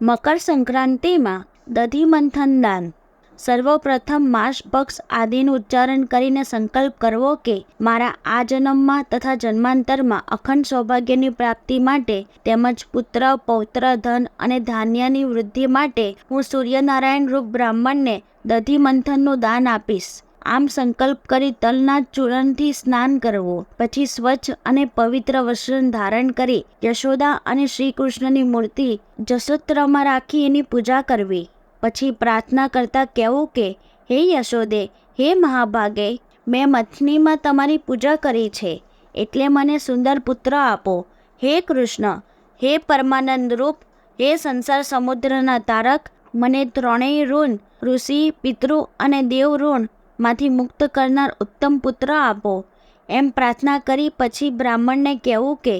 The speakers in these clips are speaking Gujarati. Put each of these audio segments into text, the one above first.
મકર સંક્રાંતિમાં દધી મંથન દાન. સર્વપ્રથમ માસભક્ષ આદિનું ઉચ્ચારણ કરીને સંકલ્પ કરવો કે મારા આ જન્મમાં તથા જન્માંતરમાં અખંડ સૌભાગ્યની પ્રાપ્તિ માટે તેમજ પુત્ર, પૌત્ર, ધન અને ધાન્યની વૃદ્ધિ માટે હું સૂર્યનારાયણ રૂપ બ્રાહ્મણને દધી મંથનનું દાન આપીશ. આમ સંકલ્પ કરી તલના ચૂર્ણથી સ્નાન કરવું, પછી સ્વચ્છ અને પવિત્ર વસ્ત્ર ધારણ કરી યશોદા અને શ્રી કૃષ્ણની મૂર્તિ જસોત્રમાં રાખી એની પૂજા કરવી. પછી પ્રાર્થના કરતા કહેવું કે, હે યશોદે, હે મહાભાગે, મેં મથનીમાં તમારી પૂજા કરી છે, એટલે મને સુંદર પુત્ર આપો. હે કૃષ્ણ, હે પરમાનંદ રૂપ, હે સંસાર સમુદ્રના તારક, મને ત્રણેય ઋણ, ઋષિ, પિતૃ અને દેવ ઋણ માંથી મુક્ત કરનાર ઉત્તમ પુત્ર આપો. એમ પ્રાર્થના કરી પછી બ્રાહ્મણને કહેવું કે,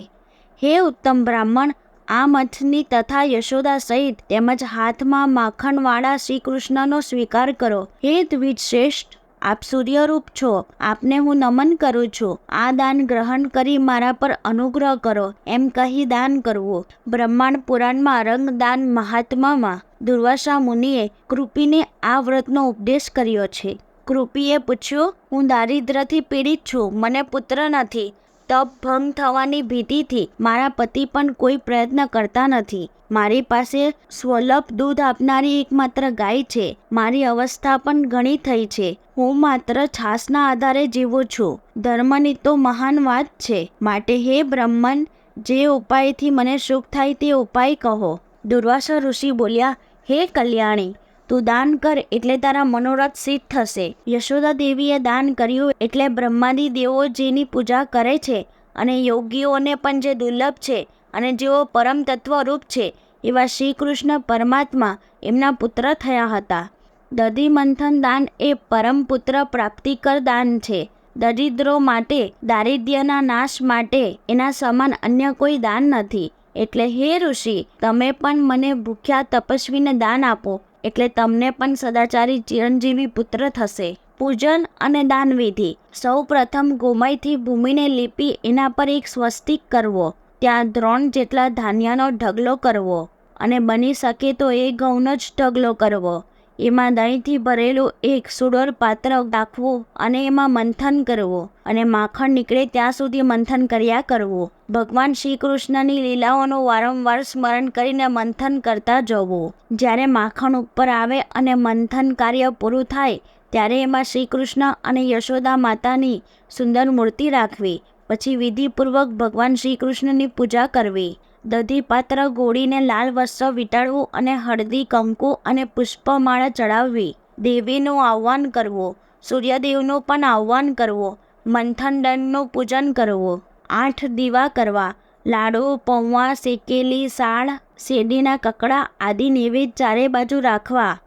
હે ઉત્તમ બ્રાહ્મણ, આ મઠની તથા યશોદા સહિત તેમજ હાથમાં માખણવાળા શ્રી કૃષ્ણનો સ્વીકાર કરો. હે દ્વિજ શ્રેષ્ઠ આપ સૂર્યરૂપ છો. આપને હું નમન કરું છું. આ દાન ગ્રહણ કરી મારા પર અનુગ્રહ કરો. એમ કહી દાન કરવું. બ્રહ્માંડ પુરાણમાં રંગદાન મહાત્મામાં દુર્વાસા મુનિએ કૃપીને આ વ્રતનો ઉપદેશ કર્યો છે. કૃપીએ પૂછ્યું, હું દારિદ્રથી પીડિત છું, મને પુત્ર નથી. તપ, ભંગ થવાની ભીતિથી મારા પતિ પણ કોઈ પ્રયત્ન કરતા નથી. મારી પાસે સ્વલભ દૂધ આપનારી એકમાત્ર ગાય છે. મારી અવસ્થા પણ ઘણી થઈ છે. હું માત્ર છાસના આધારે જીવું છું. ધર્મની તો મહાન વાત છે. માટે હે બ્રહ્મન, જે ઉપાયથી મને સુખ થાય તે ઉપાય કહો. દુર્વાસા ઋષિ બોલ્યા, હે કલ્યાણી તું દાન કર એટલે તારા મનોરથ સિદ્ધ થશે. યશોદા દેવીએ દાન કર્યું એટલે બ્રહ્માદી દેવો જેની પૂજા કરે છે અને યોગીઓને પણ જે દુર્લભ છે અને જેઓ પરમ તત્વરૂપ છે એવા શ્રી કૃષ્ણ પરમાત્મા એમના પુત્ર થયા હતા. દધી મંથન દાન એ પરમ પુત્ર પ્રાપ્તિકર દાન છે. દરિદ્રો માટે, દારિદ્ર્યના નાશ માટે એના સમાન અન્ય કોઈ દાન નથી. એટલે હે ઋષિ, તમે પણ મને ભૂખ્યા તપસ્વીને દાન આપો. એટલે તમને પણ સદાચારી ચિરંજીવી પુત્ર થશે. પૂજન અને દાનવિધિ. સૌ પ્રથમ ગોમયથી ભૂમિને લીપી એના પર એક સ્વસ્તિક કરવો. ત્યાં ત્રણ જેટલા ધાન્યનો ઢગલો કરવો. અને બની શકે તો એ ઘઉંનો જ ઢગલો કરવો. એમાં દહીંથી ભરેલું એક સુડોર પાત્ર રાખવું અને એમાં મંથન કરવું અને માખણ નીકળે ત્યાં સુધી મંથન કર્યા કરવું. ભગવાન શ્રી કૃષ્ણની લીલાઓનું વારંવાર સ્મરણ કરીને મંથન કરતા જવું. જ્યારે માખણ ઉપર આવે અને મંથન કાર્ય પૂરું થાય, ત્યારે એમાં શ્રી કૃષ્ણ અને યશોદા માતાની સુંદર મૂર્તિ રાખવી, પછી વિધિપૂર્વક ભગવાન શ્રી કૃષ્ણની પૂજા કરવી. દધી પાત્ર ગોળીને લાલ વસ્ત્ર વીંટાળવું અને હળદી કંકુ અને પુષ્પમાળા ચડાવવી. દેવીનું આહ્વાન કરવું. સૂર્યદેવનું પણ આહ્વાન કરવું. મંથન દંડનું પૂજન કરવું. આઠ દીવા કરવા. લાડુ પૌવા શેકેલી, સાળ, શેરડીના કકડા આદિ નૈવેદ્ય ચારે બાજુ રાખવા.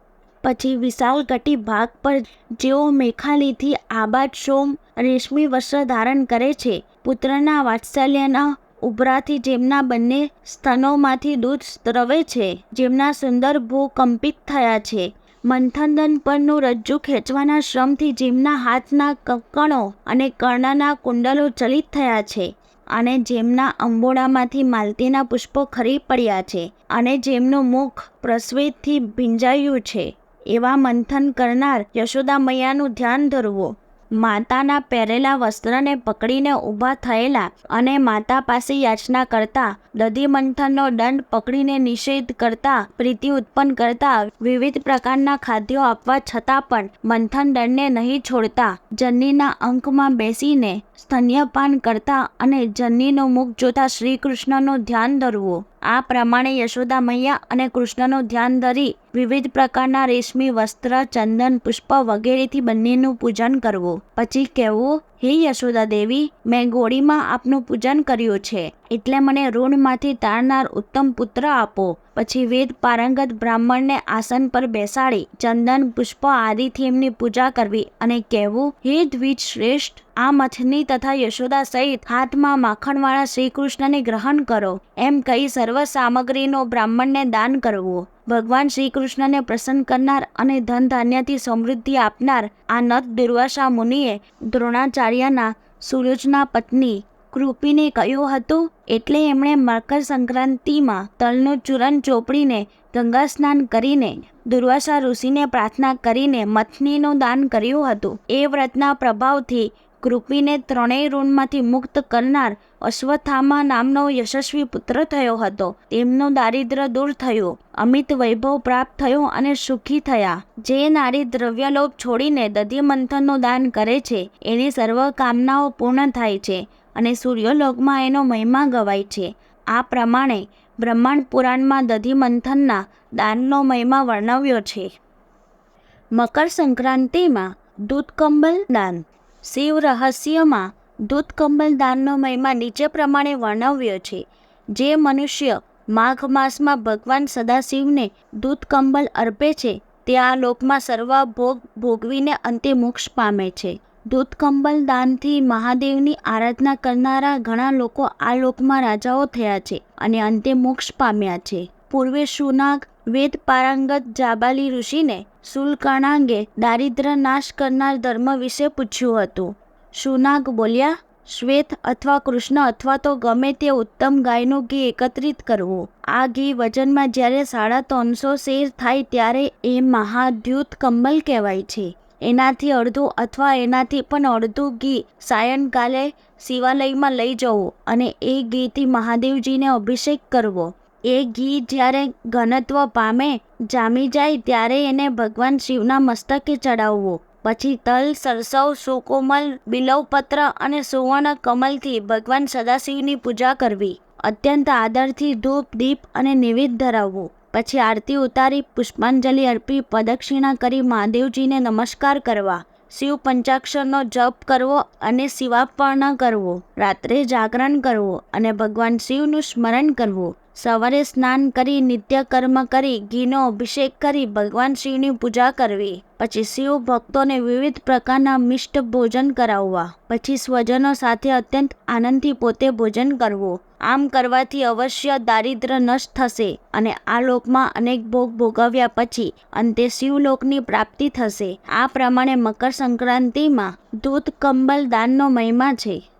પછી વિશાળ કટી ભાગ પર જેઓ મેખાલીથી આબાદ સોમ રેશમી વસ્ત્ર ધારણ કરે છે, પુત્રના વાત્સલ્યના ઉભરાથી જેમના બંને સ્તનોમાંથી દૂધ સ્ત્રવે છે, જેમના સુંદર ભૂ કંપિત થયા છે. મંથનદન પરનું રજ્જુ ખેંચવાના શ્રમથી જેમના હાથના કણો અને કર્ણના કુંડલો ચલિત થયા છે અને જેમના અંબોડામાંથી માલતીના પુષ્પો ખરી પડ્યા છે અને જેમનું મુખ પ્રસ્વેદથી ભીંજાયું છે. એવા મંથન કરનાર યશોદા મૈયાનું ધ્યાન ધરવું. માતાના પહેરેલા વસ્ત્રને પકડીને ઊભા થયેલા અને માતા પાસે યાચના કરતા દધી મંથનનો દંડ પકડીને નિષેધ કરતા, પ્રીતિ ઉત્પન્ન કરતા, વિવિધ પ્રકારના ખાદ્યો આપવા છતાં પણ મંથન દંડને નહીં છોડતા. જન્નીના અંકમાં બેસીને સ્તન્યપાન કરતા અને જન્નીનું મુખ જોતા શ્રી કૃષ્ણનું ધ્યાન ધરવું. આ પ્રમાણે યશોદા મૈયા અને કૃષ્ણનું ધ્યાન ધરી વિવિધ પ્રકારના રેશમી વસ્ત્ર, ચંદન, પુષ્પ વગેરેથી બંનેનું પૂજન કરવું. પછી કહેવું હે યશોદા દેવી, મેં ગોળીમાં આપનું પૂજન કર્યું છે, એટલે મને ઋણમાંથી તારનાર ઉત્તમ પુત્ર આપો. પછી વેદ પારંગત બ્રાહ્મણને આસન પર બેસાડી, ચંદન, પુષ્પ આદિથી એમની પૂજા કરવી અને કહેવું, હે દ્વિજ શ્રેષ્ઠ, આ મથની તથા યશોદા સહિત હાથમાં માખણવાળા શ્રી કૃષ્ણને ગ્રહણ કરો. એમ કહી સર્વ સામગ્રીનો બ્રાહ્મણને દાન કરવું. ભગવાન શ્રી કૃષ્ણને પ્રસન્ન કરનાર અને ધન ધાન્યથી સમૃદ્ધિ આપનાર આ નત દુર્વાસા મુનિએ દ્રોણાચાર્યના સુરજના પત્ની કૃપિને કહ્યું હતું, એટલે એમણે મકર સંક્રાંતિમાં તલનું ચૂરણ ચોપડીને ગંગા સ્નાન કરીને દુર્વાસા ઋષિને પ્રાર્થના કરીને મથનીનું દાન કર્યું હતું. એ વ્રતના પ્રભાવથી કૃપિને ત્રણેય ઋણમાંથી મુક્ત કરનાર અશ્વથામા નામનો યશસ્વી પુત્ર થયો હતો. તેમનું દારિદ્ર દૂર થયું. અમિત વૈભવ પ્રાપ્ત થયો અને સુખી થયા. જે નારી દ્રવ્યલોભ છોડીને દધી મંથનનું દાન કરે છે, એની સર્વ કામનાઓ પૂર્ણ થાય છે અને સૂર્યલોકમાં એનો મહિમા ગવાય છે. આ પ્રમાણે બ્રહ્માંડ પુરાણમાં દધી મંથનના દાનનો મહિમા વર્ણવ્યો છે. મકર સંક્રાંતિમાં દૂધકંબલ દાન શિવ રહસ્યમાં દૂધકંબલ દાનનો મહિમા નીચે પ્રમાણે વર્ણવ્યો છે. જે મનુષ્ય માઘ માસમાં ભગવાન સદાશિવને દૂધકંબલ અર્પે છે, તે આ લોકમાં સર્વ ભોગ ભોગવીને અંતે મોક્ષ પામે છે. દૂધકંબલ દાનથી મહાદેવની આરાધના કરનારા ઘણા લોકો આ લોકમાં રાજાઓ થયા છે અને અંતે મોક્ષ પામ્યા છે. પૂર્વે સુનાગ વેદ પારંગત જાબાલી ઋષિને શુલ્કાણાંગે દારિદ્ર નાશ કરનાર ધર્મ વિશે પૂછ્યું હતું. સુનાગ બોલ્યા, શ્વેત અથવા કૃષ્ણ અથવા તો ગમે તે ઉત્તમ ગાયનું ઘી એકત્રિત કરવું. આ ઘી વજનમાં જ્યારે સાડા ત્રણસો શેર થાય ત્યારે એ મહાદ્યુત કંબલ કહેવાય છે. એનાથી અડધું અથવા એનાથી પણ અડધું ઘી સાયંકાલે શિવાલયમાં લઈ જવું અને એ ઘીથી મહાદેવજીને અભિષેક કરવો. એ ઘી જ્યારે ઘનત્વ પામે, જામી જાય ત્યારે એને ભગવાન શિવના મસ્તકે ચડાવવું. પછી તલ, સરસવ, સુકોમલ, બિલવપત્ર અને સુવર્ણ કમલથી ભગવાન સદાશિવની પૂજા કરવી. અત્યંત આદરથી ધૂપ, દીપ અને નિવેદ ધરાવવું. પછી આરતી ઉતારી, પુષ્પાંજલિ અર્પી પ્રદક્ષિણા કરી મહાદેવજીને નમસ્કાર કરવા. શિવ પંચાક્ષરનો જપ કરવો અને શિવાપર્ણ કરવો, રાત્રે જાગરણ કરવું અને ભગવાન શિવનું સ્મરણ કરવું. સવારે સ્નાન કરી નિત્ય કર્મ કરી, ઘીનો અભિષેક કરી ભગવાન શિવની પૂજા કરવી. પછી શિવ ભક્તોને વિવિધ પ્રકારના મિષ્ટ ભોજન કરાવવા. પછી સ્વજનો સાથે અત્યંત આનંદથી પોતે ભોજન કરવું. આમ કરવાથી અવશ્ય દારિદ્ર નષ્ટ થશે અને આ લોકમાં અનેક ભોગ ભોગવ્યા પછી અંતે શિવલોકની પ્રાપ્તિ થશે. આ પ્રમાણે મકર સંક્રાંતિમાં દૂધ, કંબલ, દાનનો મહિમા છે.